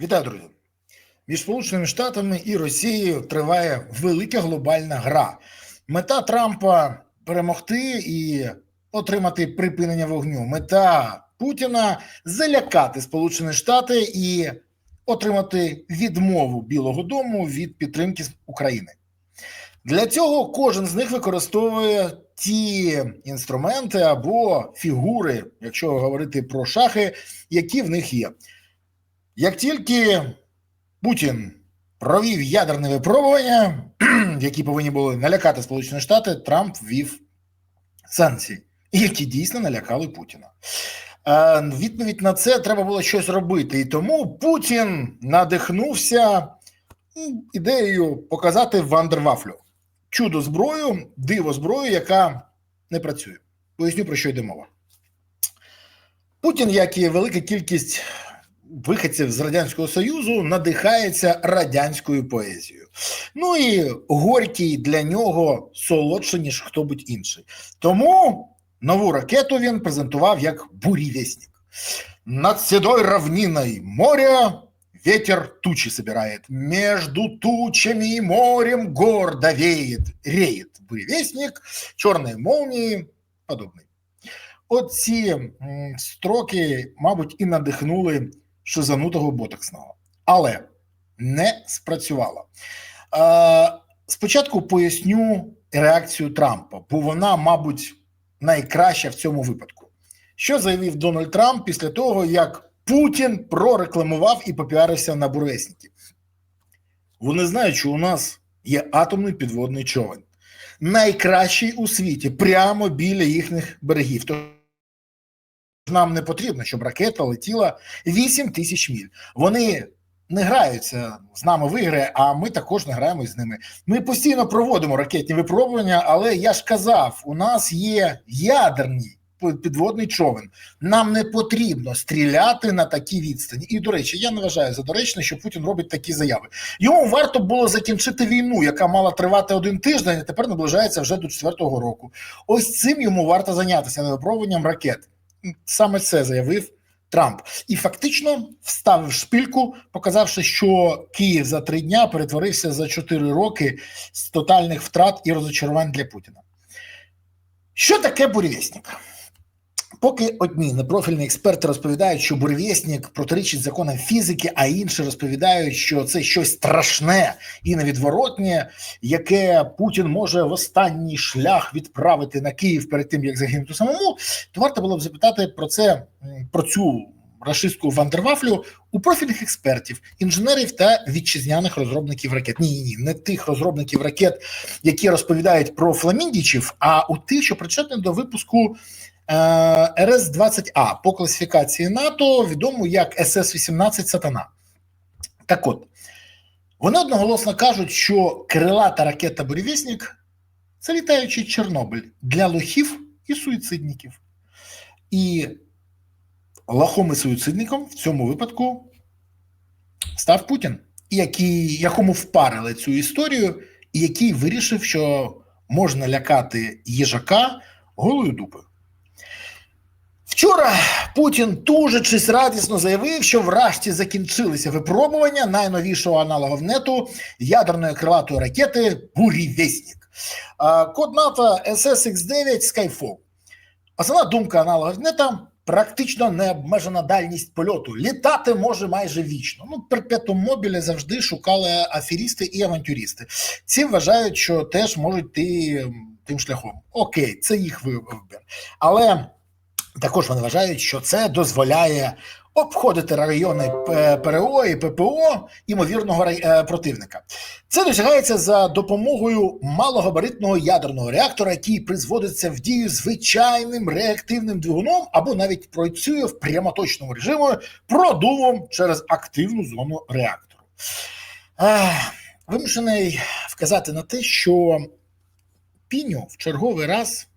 Вітаю, друзі! Між Сполученими Штатами і Росією триває велика глобальна гра. Мета Трампа перемогти і отримати припинення вогню. Мета Путіна залякати Сполучені Штати і отримати відмову Білого Дому від підтримки України. Для цього кожен з них використовує ті інструменти або фігури, якщо говорити про шахи, які в них є. Як тільки Путін провів ядерне випробування, які повинні були налякати Сполучені Штати, Трамп ввів санкції, які дійсно налякали Путіна. Е, Відповідь на це треба було щось робити, і тому Путін надихнувся ну, ідеєю показати Вандервафлю чудо зброю, диво зброю, яка не працює. Поясню про що йде мова. Путін, як і велика кількість виходців з радянського союзу, надихається радянською поезією. Ну і горький для нього солодше, ніж хто будь інший. Тому нову ракету він презентував як буревестник. Над седой равниной моря ветер тучи собирает. Между тучами и морем гордо веет, реет буревестник, черные молнии, подобний. От строки, мабуть, і надихнули шизанутого ботоксного, але не спрацювало. Е, спочатку поясню реакцію Трампа, бо вона, мабуть, найкраща в цьому випадку. Що заявив Дональд Трамп після того, як Путін прорекламував і попіарився на буревесніки? Вони знають, що у нас є атомний підводний човен, найкращий у світі, прямо біля їхніх берегів. Нам не потрібно, щоб ракета летіла 8 тисяч міль. Вони не граються з нами в ігри, а ми також не граємо з ними. Ми постійно проводимо ракетні випробування, але я ж казав, у нас є ядерний підводний човен. Нам не потрібно стріляти на такі відстані. І до речі, я не вважаю за доречне, що Путін робить такі заяви. Йому варто було закінчити війну, яка мала тривати один тиждень, а тепер наближається вже до четвертого року. Ось цим йому варто зайнятися випробуванням ракет. Саме це заявив Трамп і фактично вставив шпильку, показавши, що Київ за три дня перетворився за чотири роки з тотальних втрат і розочарувань для Путіна. Що таке буревісник? Поки одні непрофільні експерти розповідають, що буревісник протирічить законам фізики, а інші розповідають, що це щось страшне і невідворотнє, яке Путін може в останній шлях відправити на Київ перед тим, як загинути самому, то варто було б запитати про це про цю рашистську вандервафлю у профільних експертів, інженерів та вітчизняних розробників ракет. Ні, ні, не тих розробників ракет, які розповідають про фламіндічів, а у тих, що причетні до випуску. РС-20А по класифікації НАТО відомо як СС-18 Сатана. Так от, вони одноголосно кажуть, що крилата ракета Буревісник це літаючий Чорнобиль для лохів і суїцидників. І лохом і суїцидником в цьому випадку став Путін, який, якому впарили цю історію, і який вирішив, що можна лякати їжака голою дупою. Вчора Путін тужачись радісно заявив, що врешті закінчилися випробування найновішого аналоговнету ядерної крилатої ракети Бурівєснік. Код НАТО SSX9 Skyfall. Основна думка аналоговнета практично необмежена дальність польоту. Літати може майже вічно. Ну, перпетум мобілі завжди шукали аферісти і авантюристи. Ці вважають, що теж можуть йти тим шляхом. Окей, це їх вибір. Але. Також вони вважають, що це дозволяє обходити райони ПРО і ППО ймовірного противника. Це досягається за допомогою малогабаритного ядерного реактора, який призводиться в дію звичайним реактивним двигуном або навіть працює в прямоточному режимі продувом через активну зону реактору. Вимушений вказати на те, що піню в черговий раз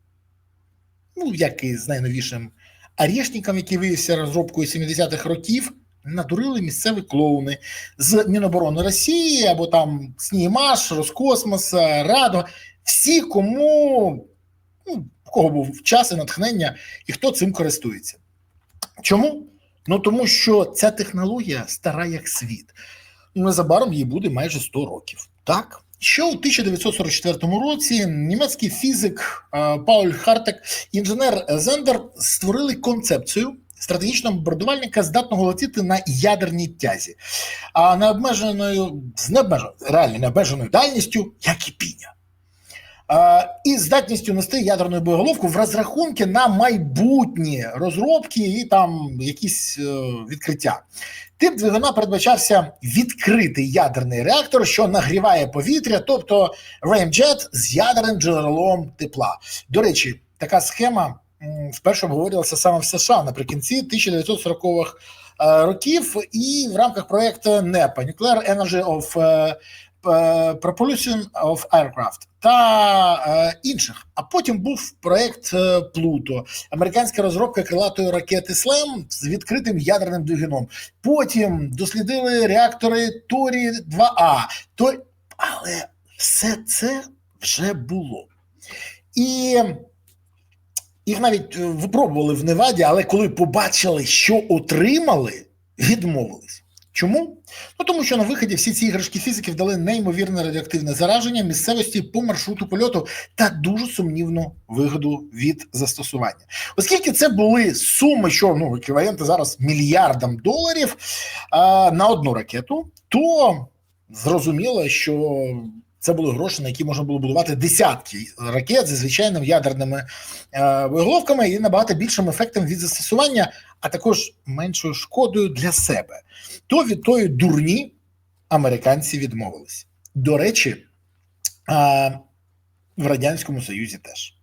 ну, як і з найновішим Арєшніком, який виявився розробкою 70-х років, надурили місцеві клоуни з Міноборони Росії або там Снімаш, Роскосмоса, Радо, всі, кому ну, кого був час і натхнення, і хто цим користується. Чому? Ну тому що ця технологія стара як світ. Незабаром їй буде майже 100 років. Так. Ще у 1944 році німецький фізик е, Пауль Хартек і інженер Зендер створили концепцію стратегічного бомбардувальника, здатного летіти на ядерній тязі, а не обмеженою з необмеженою, реально необмеженою дальністю, як і піня. І здатністю нести ядерну боєголовку в розрахунки на майбутні розробки і там якісь е, відкриття. Тип двигуна передбачався відкритий ядерний реактор, що нагріває повітря, тобто ремджет з ядерним джерелом тепла. До речі, така схема вперше обговорювалася саме в США наприкінці 1940-х е, років, і в рамках проекту NEPA – Nuclear Energy of е, Propulsion of Aircraft та е, інших. А потім був проект е, Плуто, американська розробка крилатої ракети СЛЕМ з відкритим ядерним двигуном. Потім дослідили реактори Торі 2А. То... Але все це вже було. І їх навіть е, випробували в Неваді, але коли побачили, що отримали, відмовились. Чому? Ну тому що на виході всі ці іграшки фізиків дали неймовірне радіоактивне зараження місцевості по маршруту польоту та дуже сумнівну вигоду від застосування. Оскільки це були суми, що ну еквіваленти зараз мільярдам доларів а, на одну ракету, то зрозуміло, що це були гроші, на які можна було будувати десятки ракет зі звичайними ядерними е, боєголовками і набагато більшим ефектом від застосування, а також меншою шкодою для себе. То від тої дурні американці відмовились. До речі, е, в Радянському Союзі теж.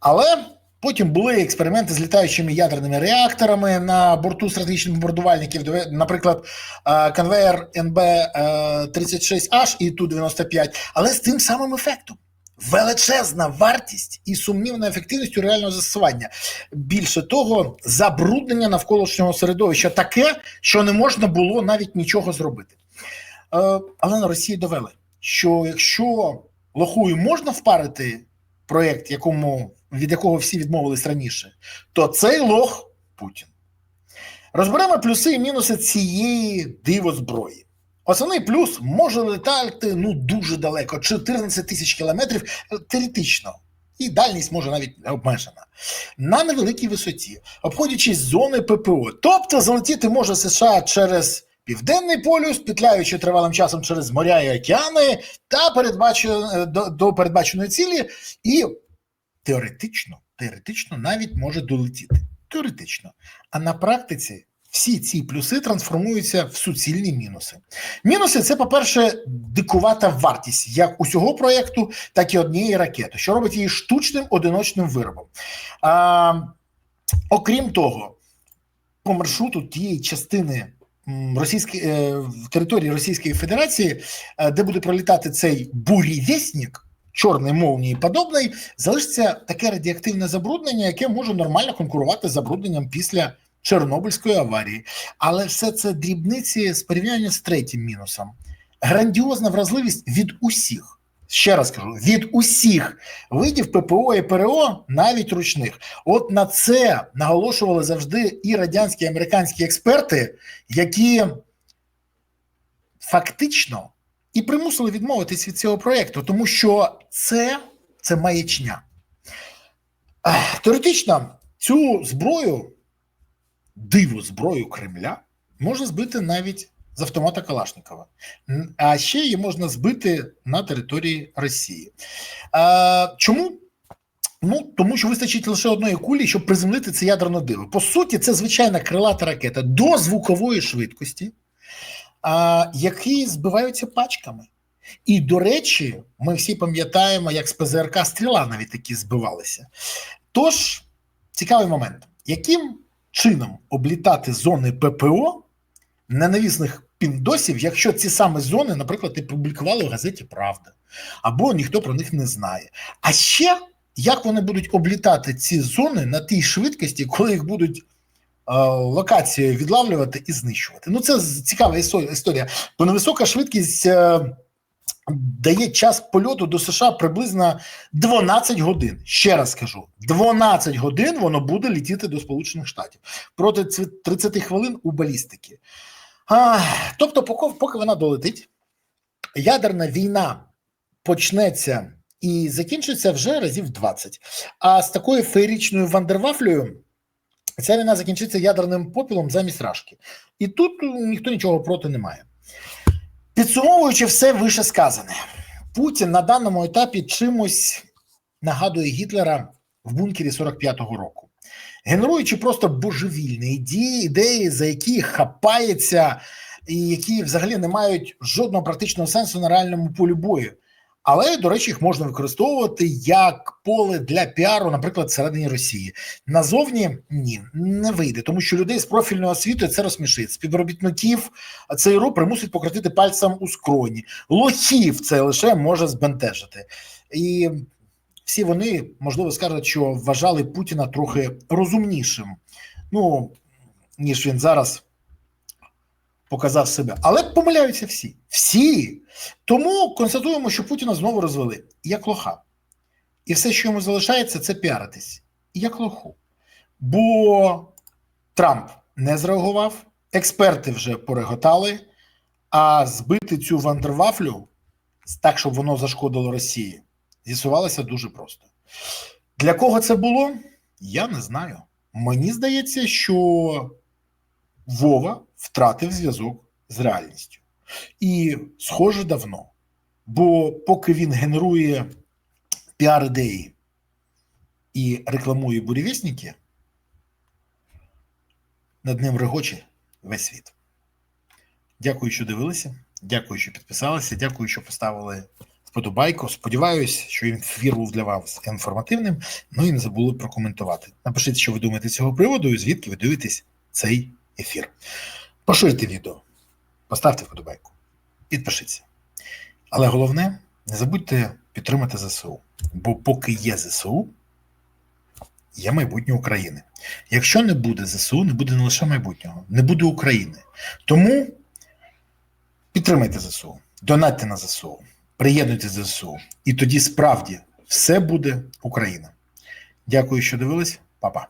Але потім були експерименти з літаючими ядерними реакторами на борту стратегічних бомбардувальників, наприклад, е, конвейер НБ 36H і Ту-95, але з тим самим ефектом. Величезна вартість і сумнівна ефективність реального застосування. Більше того, забруднення навколишнього середовища таке, що не можна було навіть нічого зробити. Е, але на Росії довели, що якщо лохую можна впарити проєкт, якому, від якого всі відмовились раніше, то цей лох Путін. Розберемо плюси і мінуси цієї дивозброї. Основний плюс може летати ну дуже далеко, 14 тисяч кілометрів теоретично. І дальність може навіть обмежена. На невеликій висоті, обходячи зони ППО. Тобто залетіти може США через Південний полюс, петляючи тривалим часом через моря і океани та передбачу, до, до передбаченої цілі, і теоретично, теоретично навіть може долетіти. Теоретично. А на практиці всі ці плюси трансформуються в суцільні мінуси. Мінуси це, по-перше, дикувата вартість як усього проєкту, так і однієї ракети, що робить її штучним одиночним виробом. А, Окрім того, по маршруту тієї частини російської е, території Російської Федерації, е, де буде пролітати цей бурєвєснік, чорний мовній подобний, залишиться таке радіоактивне забруднення, яке може нормально конкурувати з забрудненням після. Чорнобильської аварії, але все це дрібниці з порівняння з третім мінусом. Грандіозна вразливість від усіх. Ще раз кажу: від усіх видів ППО і ПРО, навіть ручних. От на це наголошували завжди і радянські і американські експерти, які фактично і примусили відмовитись від цього проєкту, тому що це, це маячня. Теоретично цю зброю диву зброю Кремля можна збити навіть з автомата Калашникова, а ще її можна збити на території Росії. А, Чому? Ну тому що вистачить лише одної кулі, щоб приземлити це ядерне диво. По суті, це звичайна крилата ракета до звукової швидкості, а, які збиваються пачками. І, до речі, ми всі пам'ятаємо, як з ПЗРК стріла навіть такі збивалися. Тож, цікавий момент, яким чином облітати зони ППО ненавісних піндосів, якщо ці самі зони, наприклад, і публікували в газеті Правда, або ніхто про них не знає. А ще як вони будуть облітати ці зони на тій швидкості, коли їх будуть е, відлавлювати і знищувати? Ну це цікава історія, бо невисока швидкість. Е, дає час польоту до США приблизно 12 годин. Ще раз скажу: 12 годин воно буде літіти до Сполучених Штатів проти 30 хвилин у балістики. А, тобто, поки, поки вона долетить, ядерна війна почнеться і закінчиться вже разів 20. А з такою феєричною вандервафлею ця війна закінчиться ядерним попілом замість рашки. І тут е, ніхто нічого проти не має. Підсумовуючи все вище сказане, Путін на даному етапі чимось нагадує Гітлера в бункері 45-го року, генеруючи просто божевільні ідеї, ідеї, за які хапається, і які взагалі не мають жодного практичного сенсу на реальному полі бою. Але, до речі, їх можна використовувати як поле для піару, наприклад, всередині Росії. Назовні ні, не вийде, тому що людей з профільною освітою це розсмішить. Співробітників ЦРУ примусить покрутити пальцем у скроні. Лохів це лише може збентежити. І всі вони, можливо, скажуть, що вважали Путіна трохи розумнішим, ну, ніж він зараз показав себе. Але помиляються всі. Всі. Тому констатуємо, що Путіна знову розвели як лоха. І все, що йому залишається, це піаритись. Як лоху. Бо Трамп не зреагував, експерти вже пореготали, а збити цю вандервафлю так, щоб воно зашкодило Росії, з'ясувалося дуже просто. Для кого це було? Я не знаю. Мені здається, що Вова втратив зв'язок з реальністю. І схоже давно. Бо поки він генерує піар-ідеї і рекламує бурєвісники, над ним регоче весь світ. Дякую, що дивилися. Дякую, що підписалися. Дякую, що поставили вподобайку. Сподіваюсь, що ефір був для вас інформативним. Ну і не забули прокоментувати. Напишіть, що ви думаєте з цього приводу, і звідки ви дивитесь цей ефір. Поширте відео, поставте вподобайку, підпишіться. Але головне, не забудьте підтримати ЗСУ. Бо поки є ЗСУ, є майбутнє України. Якщо не буде ЗСУ, не буде не лише майбутнього, не буде України. Тому підтримайте ЗСУ, донатьте на ЗСУ, приєднуйтесь до ЗСУ. І тоді справді все буде Україна. Дякую, що дивились, Па-па.